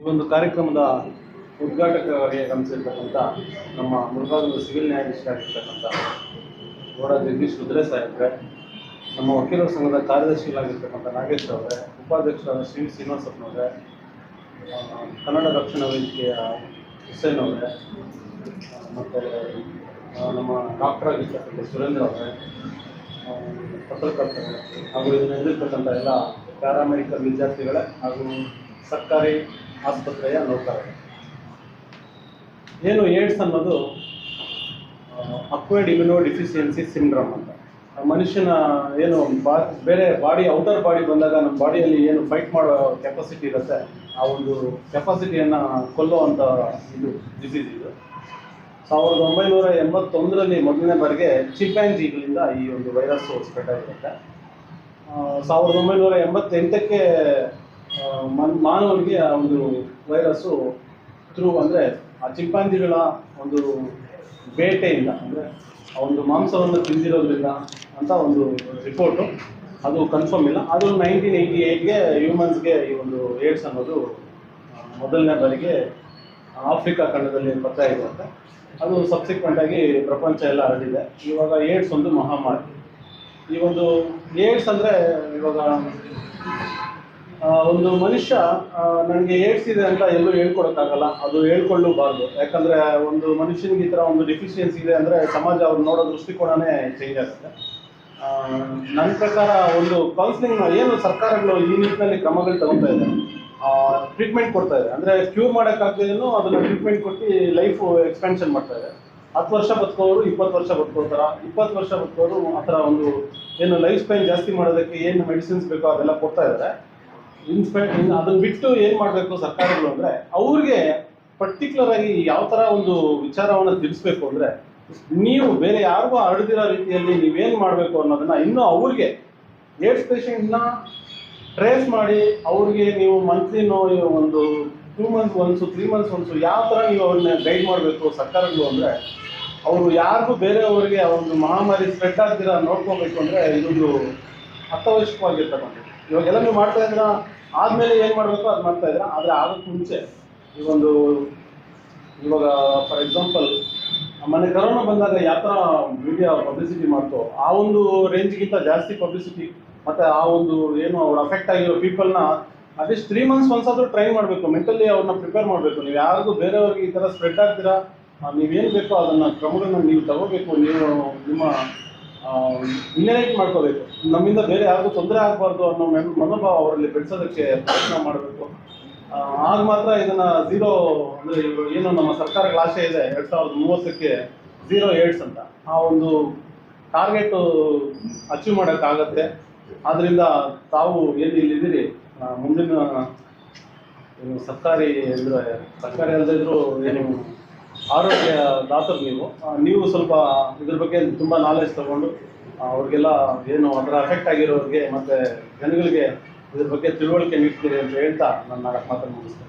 ಈ ಒಂದು ಕಾರ್ಯಕ್ರಮದ ಉದ್ಘಾಟಕರಾಗಿ ಆಗಮಿಸಿರ್ತಕ್ಕಂಥ ನಮ್ಮ ಮುಳಬಾಗಿಲು ಸಿವಿಲ್ ನ್ಯಾಯಾಧೀಶರಾಗಿರ್ತಕ್ಕಂಥ ಗೌಡ ಜಗದೀಶ್ ರುದ್ರೆ ಸಾಹೇಬ್ರೆ, ನಮ್ಮ ವಕೀಲರ ಸಂಘದ ಕಾರ್ಯದರ್ಶಿಗಳಾಗಿರ್ತಕ್ಕಂಥ ನಾಗೇಶ್ ಅವರೇ, ಉಪಾಧ್ಯಕ್ಷರಾದ ಶ್ರೀ ಶ್ರೀನಿವಾಸಪ್ಪನವರೇ ಕನ್ನಡ ರಕ್ಷಣಾ ವೇದಿಕೆಯ ಹುಸೇನ್ ಅವರೇ ಮತ್ತು ನಮ್ಮ ಡಾಕ್ಟರ್ ಆಗಿರ್ತಕ್ಕಂಥ ಸುರೇಂದ್ರ ಅವರೇ ಪತ್ರಕರ್ತರು ಹಾಗೂ ಇದನ್ನು ಎದುರಿರ್ತಕ್ಕಂಥ ಎಲ್ಲ ಪ್ಯಾರಾಮೆಡಿಕಲ್ ವಿದ್ಯಾರ್ಥಿಗಳೇ ಹಾಗೂ ಸರ್ಕಾರಿ ಆಸ್ಪತ್ರೆಯ ನೌಕರರು. ಏನು ಏಡ್ಸ್ ಅನ್ನೋದು ಅಕ್ವೈರ್ಡ್ ಇಮ್ಯುನೋ ಡಿಫಿಷಿಯನ್ಸಿ ಸಿಂಡ್ರಮ್ ಅಂತ. ಮನುಷ್ಯನ ಏನು ಬಾ, ಬೇರೆ ಬಾಡಿ ಔಟರ್ ಬಾಡಿ ಬಂದಾಗ ನಮ್ಮ ಬಾಡಿಯಲ್ಲಿ ಏನು ಫೈಟ್ ಮಾಡೋ ಕೆಪಾಸಿಟಿ ಇರುತ್ತೆ, ಆ ಒಂದು ಕೆಪಾಸಿಟಿಯನ್ನು ಕೊಲ್ಲುವಂಥ ಇದು ಡಿಸೀಸ್ ಇದು. ಸಾವಿರದ ಒಂಬೈನೂರ ಎಂಬತ್ತೊಂದರಲ್ಲಿ ಮೊದಲನೇ ಬಾರಿಗೆ ಚಿಂಪ್ಯಾನ್ಜಿಗಳಿಂದ ಈ ಒಂದು ವೈರಸ್ ಸ್ಪ್ರೆಡ್ ಆಗಿರುತ್ತೆ. ಸಾವಿರದ ಒಂಬೈನೂರ ಎಂಬತ್ತೆಂಟಕ್ಕೆ ಮನ್, ಮಾನವನಿಗೆ ಆ ಒಂದು ವೈರಸ್ಸು ಥ್ರೂ ಅಂದರೆ ಆ ಚಿಂಪಾಂಜಿಗಳ ಒಂದು ಬೇಟೆಯಿಂದ ಅಂದರೆ ಆ ಒಂದು ಮಾಂಸವನ್ನು ತಿಂದಿರೋದ್ರಿಂದ ಅಂತ ಒಂದು ರಿಪೋರ್ಟು. ಅದು ಕನ್ಫರ್ಮ್ ಇಲ್ಲ. ಅದು ನೈನ್ಟೀನ್ ಏಯ್ಟಿ ಏಯ್ಟ್ಗೆ ಹ್ಯೂಮನ್ಸ್ಗೆ ಈ ಒಂದು ಏಡ್ಸ್ ಅನ್ನೋದು ಮೊದಲನೇ ಬಾರಿಗೆ ಆಫ್ರಿಕಾ ಖಂಡದಲ್ಲಿ ಬರ್ತಾ ಇರುವಂತೆ ಅದು ಸಬ್ಸಿಕ್ವೆಂಟ್ ಆಗಿ ಪ್ರಪಂಚ ಎಲ್ಲ ಹರಡಿದೆ. ಇವಾಗ ಏಡ್ಸ್ ಒಂದು ಮಹಾಮಾರಿ. ಈ ಒಂದು ಏಡ್ಸ್ ಅಂದರೆ ಇವಾಗ ಒಂದು ಮನುಷ್ಯ ನನಗೆ ಏಡ್ಸ್ ಇದೆ ಅಂತ ಎಲ್ಲೂ ಹೇಳ್ಕೊಡಕ್ಕಾಗಲ್ಲ. ಅದು ಹೇಳ್ಕೊಳ್ಳಬಾರ್ದು. ಯಾಕಂದರೆ ಒಂದು ಮನುಷ್ಯನಿಗೆ ಈ ಥರ ಒಂದು ಡಿಫಿಷಿಯನ್ಸಿ ಇದೆ ಅಂದರೆ ಸಮಾಜ ಅವ್ರು ನೋಡೋ ದೃಷ್ಟಿಕೋನನೇ ಚೇಂಜ್ ಆಗುತ್ತೆ. ನನ್ನ ಪ್ರಕಾರ ಒಂದು ಕೌನ್ಸಿಲಿಂಗ್ ಏನು ಸರ್ಕಾರಗಳು ಈ ನಿಟ್ಟಿನಲ್ಲಿ ಕ್ರಮಗಳು ತಗೊತಾ ಇದೆ? ಟ್ರೀಟ್ಮೆಂಟ್ ಕೊಡ್ತಾ ಇದೆ. ಅಂದರೆ ಕ್ಯೂರ್ ಮಾಡೋಕ್ಕಾಗ್ದೇನು ಅದನ್ನು ಟ್ರೀಟ್ಮೆಂಟ್ ಕೊಟ್ಟು ಲೈಫ್ ಎಕ್ಸ್ಪೆನ್ಷನ್ ಮಾಡ್ತಾ ಇದೆ. ಹತ್ತು ವರ್ಷ ಬದುಕೋರು ಇಪ್ಪತ್ತು ವರ್ಷ ಬದುಕೋತಾರ ಇಪ್ಪತ್ತು ವರ್ಷ ಬದುಕೋರು ಆ ಥರ ಒಂದು ಏನು ಲೈಫ್ ಸ್ಪೈನ್ ಜಾಸ್ತಿ ಮಾಡೋದಕ್ಕೆ ಏನು ಮೆಡಿಸಿನ್ಸ್ ಬೇಕೋ ಅದೆಲ್ಲ ಕೊಡ್ತಾ ಇದ್ದಾರೆ. ಇನ್ಸ್ಪೆ ಇನ್ ಅದನ್ನ ಬಿಟ್ಟು ಏನು ಮಾಡಬೇಕು ಸರ್ಕಾರಗಳು ಅಂದ್ರೆ ಅವ್ರಿಗೆ ಪರ್ಟಿಕ್ಯುಲರ್ ಆಗಿ ಯಾವ ತರ ಒಂದು ವಿಚಾರವನ್ನ ತಿಳಿಸ್ಬೇಕು ಅಂದ್ರೆ ನೀವು ಬೇರೆ ಯಾರಿಗೂ ಹರಡಿರೋ ರೀತಿಯಲ್ಲಿ ನೀವೇನ್ ಮಾಡಬೇಕು ಅನ್ನೋದನ್ನ ಇನ್ನೂ ಅವ್ರಿಗೆ ಏಡ್ಸ್ ಪೇಷಂಟ್ನ ಟ್ರೇಸ್ ಮಾಡಿ ಅವ್ರಿಗೆ ನೀವು ಮಂತ್ಲಿನೋ ಒಂದು two months once three months once ಯಾವ ಥರ ನೀವು ಅವ್ರನ್ನ ಗೈಡ್ ಮಾಡಬೇಕು ಸರ್ಕಾರಗಳು ಅಂದರೆ ಅವರು ಯಾರಿಗೂ ಬೇರೆಯವರಿಗೆ ಒಂದು ಮಹಾಮಾರಿ ಸ್ಪ್ರೆಡ್ ಆಗ್ದಿರ ನೋಡ್ಕೋಬೇಕು ಅಂದರೆ ಇದೊಂದು ಅತ್ಯವಶ್ಯಕವಾಗಿರ್ತಕ್ಕಂಥದ್ದು ಇವಾಗೆಲ್ಲ ನೀವು ಮಾಡ್ತಾ ಇದ್ರ ಆದ್ಮೇಲೆ ಏನು ಮಾಡಬೇಕು ಅದು ಮಾಡ್ತಾ ಇದ್ರ ಆದರೆ ಆಗೋಕ್ಕೆ ಮುಂಚೆ ಈ ಒಂದು, ಇವಾಗ ಫಾರ್ ಎಕ್ಸಾಂಪಲ್ ಮೊನ್ನೆ ಕರೋನಾ ಬಂದಾಗ ಯಾವ ಮೀಡಿಯಾ ಪಬ್ಲಿಸಿಟಿ ಮಾಡ್ತೋ, ಆ ಒಂದು ರೇಂಜ್ಗಿಂತ ಜಾಸ್ತಿ ಪಬ್ಲಿಸಿಟಿ ಮತ್ತು ಆ ಒಂದು ಏನು ಅವ್ರು ಅಫೆಕ್ಟ್ ಆಗಿರೋ ಪೀಪಲ್ನ ಅಟ್ಲೀಸ್ಟ್ ತ್ರೀ ಮಂತ್ಸ್ ಒಂದ್ಸಾದ್ರೂ ಟ್ರೈ ಮಾಡಬೇಕು. ಮೆಂಟಲಿ ಅವ್ರನ್ನ ಪ್ರಿಪೇರ್ ಮಾಡಬೇಕು. ನೀವು ಯಾರಿಗೂ ಬೇರೆಯವ್ರಿಗೆ ಈ ಥರ ಸ್ಪ್ರೆಡ್ ಆಗ್ತೀರಾ? ನೀವೇನು ಬೇಕೋ ಅದನ್ನು ಕ್ರಮಗಳನ್ನ ನೀವು ತಗೋಬೇಕು. ನೀವು ನಿಮ್ಮ ಇನ್ಹೇಟ್ ಮಾಡ್ಕೋಬೇಕು. ನಮ್ಮಿಂದ ಬೇರೆ ಯಾರಿಗೂ ತೊಂದರೆ ಆಗಬಾರ್ದು ಅನ್ನೋ ಮೆನ್- ಮನೋಭಾವ ಅವರಲ್ಲಿ ಬೆಳೆಸೋದಕ್ಕೆ ಪ್ರಯತ್ನ ಮಾಡಬೇಕು. ಆಗ ಮಾತ್ರ ಇದನ್ನ ಝೀರೋ ಅಂದರೆ ಏನು ನಮ್ಮ ಸರ್ಕಾರಗಳ ಆಶೆ ಇದೆ ಎರಡು ಸಾವಿರದ ಮೂವತ್ತಕ್ಕೆ ಝೀರೋ ಏಡ್ಸ್ ಅಂತ. ಆ ಒಂದು ಟಾರ್ಗೆಟ್ ಅಚೀವ್ ಮಾಡೋಕ್ಕಾಗತ್ತೆ. ಆದ್ದರಿಂದ ತಾವು ಏನು ಇಲ್ಲಿದ್ದೀರಿ? ಮುಂದಿನ ಸರ್ಕಾರಿ ಅಂದರೆ, ಸರ್ಕಾರಿ ಅಲ್ಲದಿದ್ರು ಏನು ಆರೋಗ್ಯ ದಾತರು ನೀವು. ನೀವು ಸ್ವಲ್ಪ ಇದ್ರ ಬಗ್ಗೆ ತುಂಬ ನಾಲೆಜ್ ತಗೊಂಡು ಅವ್ರಿಗೆಲ್ಲ ಏನು ಅದರ ಅಫೆಕ್ಟ್ ಆಗಿರೋರಿಗೆ ಮತ್ತು ಜನಗಳಿಗೆ ಇದ್ರ ಬಗ್ಗೆ ತಿಳುವಳಿಕೆ ನೀಡ್ತೀರಿ ಅಂತ ಹೇಳ್ತಾ ನನ್ನ ಮಾತನ್ನು ಮುಗಿಸ್ತೇನೆ.